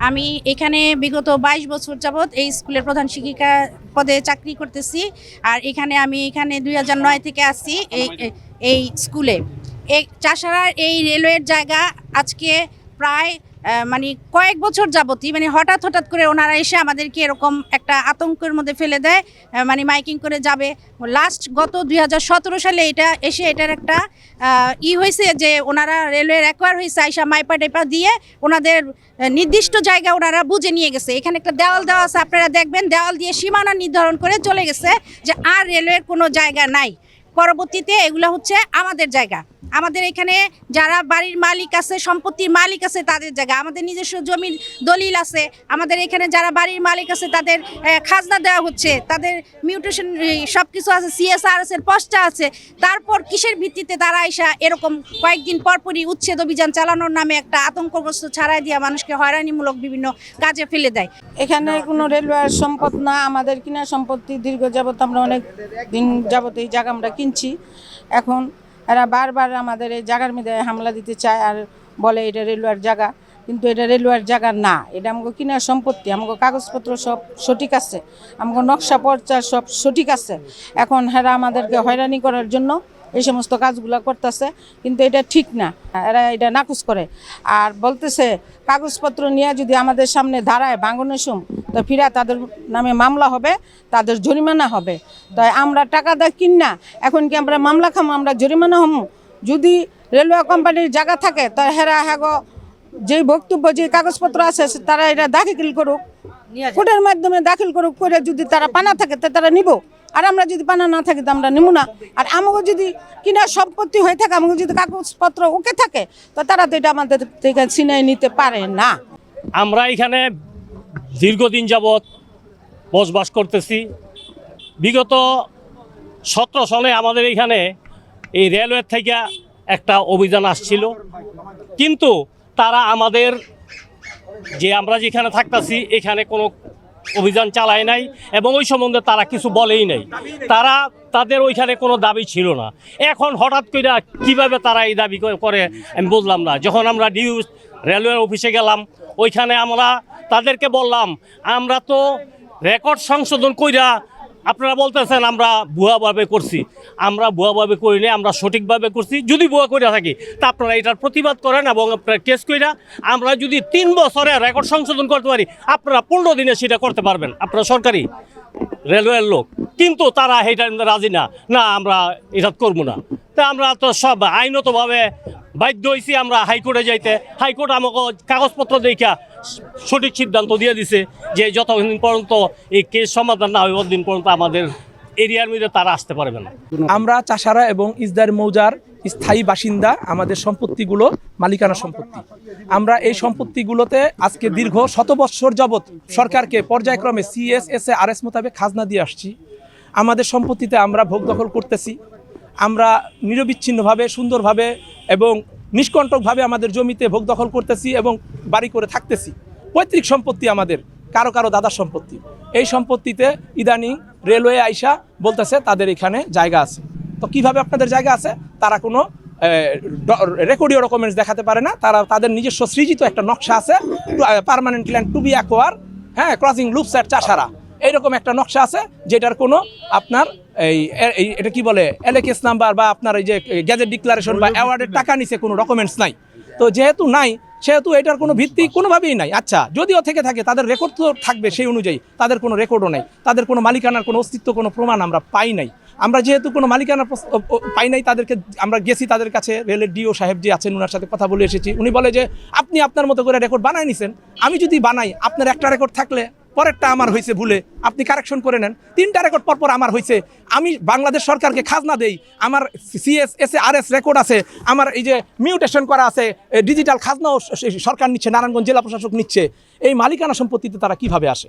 আমি এখানে বিগত বাইশ বছর যাবৎ এই স্কুলের প্রধান শিক্ষিকা পদে চাকরি করতেছি। আর এখানে আমি এখানে দুই নয় থেকে আসি এই, এই- স্কুলে। এই চাষারার এই রেলওয়ের জায়গা আজকে প্রায় মানে কয়েক বছর যাবতই মানে হঠাৎ হঠাৎ করে ওনারা এসে আমাদেরকে এরকম একটা আতঙ্কের মধ্যে ফেলে দেয় মানে মাইকিং করে যাবে। লাস্ট গত দুই হাজার সতেরো সালে এটা এসে এটার একটা ই হয়েছে যে ওনারা রেলওয়ের অ্যাকোয়ার হয়েছে আইসা মাইপা টেপা দিয়ে ওনাদের নির্দিষ্ট জায়গা ওনারা বুঝে নিয়ে গেছে। এখানে একটা দেওয়াল দেওয়া আছে, আপনারা দেখবেন দেওয়াল দিয়ে সীমানা নির্ধারণ করে চলে গেছে যে আর রেলওয়ের কোনো জায়গা নাই। পরবর্তীতে এগুলো হচ্ছে আমাদের জায়গা। আমাদের এখানে যারা বাড়ির মালিক আছে, সম্পত্তির মালিক আছে তাদের জায়গা। আমাদের নিজস্ব জমির দলিল আছে। আমাদের এখানে যারা বাড়ির মালিক আছে তাদের খাজনা দেওয়া হচ্ছে। তাদের মিউটেশন সব কিছু আছে সিএসআর আছে পস্টা আছে। তারপর কিসের ভিত্তিতে তারা আইসা এরকম কয়েকদিন পরপরই উচ্ছেদ অভিযান চালানোর নামে একটা আতঙ্কগ্রস্ত ছাড়াই দিয়ে মানুষকে হয়রানিমূলক বিভিন্ন কাজে ফেলে দেয়। এখানে কোনো রেলওয়ের সম্পদ না, আমাদের কিনা সম্পত্তি দীর্ঘ যাবত আমরা অনেক দিন যাবত এই জায়গা আমরা কিনছি। এখন এরা বারবার আমাদের এই জায়গার মধ্যে হামলা দিতে চায় আর বলে এটা রেলওয়ার জায়গা কিন্তু এটা রেলওয়ার জায়গা না। এটা আমাকে কিনার সম্পত্তি, আমাকে কাগজপত্র সব সঠিক আছে, আমাকে নকশা পর্চা সব সঠিক আছে। এখন হেরা আমাদেরকে হয়রানি করার জন্য এই সমস্ত কাজগুলো করতেছে, কিন্তু এটা ঠিক না। এরা এটা নাকুচ করে। আর বলতেছে, কাগজপত্র নিয়ে যদি আমাদের সামনে দাঁড়ায় ভাঙনের সুম, তো ফিরা তাদের নামে মামলা হবে, তাদের জরিমানা হবে। তাই আমরা টাকা দা কিনা এখন কি আমরা মামলা খামো, আমরা জরিমানা হমু? যদি রেলওয়ে কোম্পানির জায়গা থাকে তো হেরা হ্যাগো যে বক্তব্য যে কাগজপত্র আছে, তারা এটা দাখিল করুক। কোর্টের মাধ্যমে দাখিল করুক করে যদি তারা পানা থাকে তা তারা নিব। আর আমরা যদি পানা না থাকি তো আমরা নেব না। আর আমাকে যদি কিনা সম্পত্তি হয়ে থাকে আমাকে যদি কাগজপত্র ওকে থাকে তো তারা তো এটা আমাদের থেকে ছিনাই নিতে পারে না। আমরা এখানে দীর্ঘদিন যাবৎ বসবাস করতেছি। বিগত সতেরো সালে আমাদের এখানে এই রেলওয়ে থেকে একটা অভিযান আসছিল। কিন্তু তারা আমাদের যে আমরা যেখানে থাকতাছি, এখানে কোনো অভিযান চালায় নাই এবং ওই সম্বন্ধে তারা কিছু বলেই নাই। তারা, তাদের ওইখানে কোনো দাবি ছিল না। এখন হঠাৎ করে কীভাবে তারা এই দাবি করে- আমি বুঝলাম না। যখন আমরা ডিউ রেলওয়ে অফিসে গেলাম, ওইখানে আমরা তাদেরকে বললাম, আমরা তো রেকর্ড সংশোধন কইরা আপনারা বলতেছেন, আমরা ভুয়াভাবে করছি। আমরা ভুয়াভাবে করিনি আমরা সঠিকভাবে করছি। যদি ভুয়া করে থাকি, তা আপনারা এটার প্রতিবাদ করেন এবং আপনারা কেস কইরা আমরা যদি তিন বছরে রেকর্ড সংশোধন করতে পারি, আপনারা পনেরো দিনে সেটা করতে পারবেন। আপনারা সরকারি রেলওয়ের লোক। কিন্তু তারা এটা রাজি না। না, আমরা এটা করব না। তা আমরা তো সব আইনতভাবে বাধ্য হয়েছি আমরা হাইকোর্টে যাইতে। হাইকোর্ট আমাকে কাগজপত্র দেখা সঠিক সিদ্ধান্ত দিয়ে দিছে যে যতদিন পর্যন্ত এই কেস সমাধান না হয় ততদিন পর্যন্ত আমাদের এরিয়ার মধ্যে তারা আসতে পারবে না। আমরা চাষারা এবং ইসদার মৌজার স্থায়ী বাসিন্দা, আমাদের সম্পত্তিগুলো মালিকানা সম্পত্তি। আমরা এই সম্পত্তিগুলোতে আজকে দীর্ঘ শত বৎসর যাবৎ সরকারকে পর্যায়ক্রমে সিএসএস আর এস মোতাবেক খাজনা দিয়ে আসছি। আমাদের সম্পত্তিতে আমরা ভোগ দখল করতেছি। আমরা নিরবিচ্ছিন্নভাবে, সুন্দরভাবে এবং নিষ্কণ্টকভাবে আমাদের জমিতে ভোগ দখল করতেছি এবং বাড়ি করে থাকতেছি। পৈতৃক সম্পত্তি আমাদের কারও কারও দাদার সম্পত্তি। এই সম্পত্তিতে ইদানিং রেলওয়ে আইসা বলতেছে তাদের এখানে জায়গা আছে। তো কীভাবে আপনাদের জায়গা আছে? তারা কোনো রেকর্ডিও ডকুমেন্টস দেখাতে পারে না। তারা তাদের নিজস্ব সৃজিত একটা নকশা আছে permanent land to be acquire হ্যাঁ ক্রসিং লুপস অ্যাট চাষারা। এইরকম একটা নকশা আছে যেটার কোনো আপনার এই এটা কি বলে এলএকেস নাম্বার বা আপনার এই যে গ্যাজেট ডিক্লারেশন বা অ্যাওয়ার্ডের টাকা নিচে কোনো ডকুমেন্টস নাই। তো যেহেতু নাই সেহেতু এটার কোনো ভিত্তি কোনোভাবেই নাই। আচ্ছা যদিও থেকে থাকে তাদের রেকর্ড তো থাকবে সেই অনুযায়ী। তাদের কোনো রেকর্ডও নেই। তাদের কোনো মালিকানার কোনো অস্তিত্ব কোনো প্রমাণ আমরা পাই নাই। আমরা যেহেতু কোনো মালিকানা পাই নাই তাদেরকে আমরা গেছি তাদের কাছে। রেলের ডিও সাহেব যে আছেন ওনার সাথে কথা বলে এসেছি। উনি বলে যে আপনি আপনার মতো করে রেকর্ড বানায় নিছেন। আমি যদি বানাই আপনার একটা রেকর্ড থাকলে পরেরটা আমার হয়েছে ভুলে, আপনি কারেকশন করে নেন। তিনটা রেকর্ড পরপর আমার হয়েছে। আমি বাংলাদেশ সরকারকে খাজনা দেই। আমার CS S R S record আছে। আমার এই যে মিউটেশন করা আছে ডিজিটাল খাজনাও সরকার নিচ্ছে, নারায়ণগঞ্জ জেলা প্রশাসক নিচ্ছে। এই মালিকানা সম্পত্তিতে তারা কীভাবে আসে?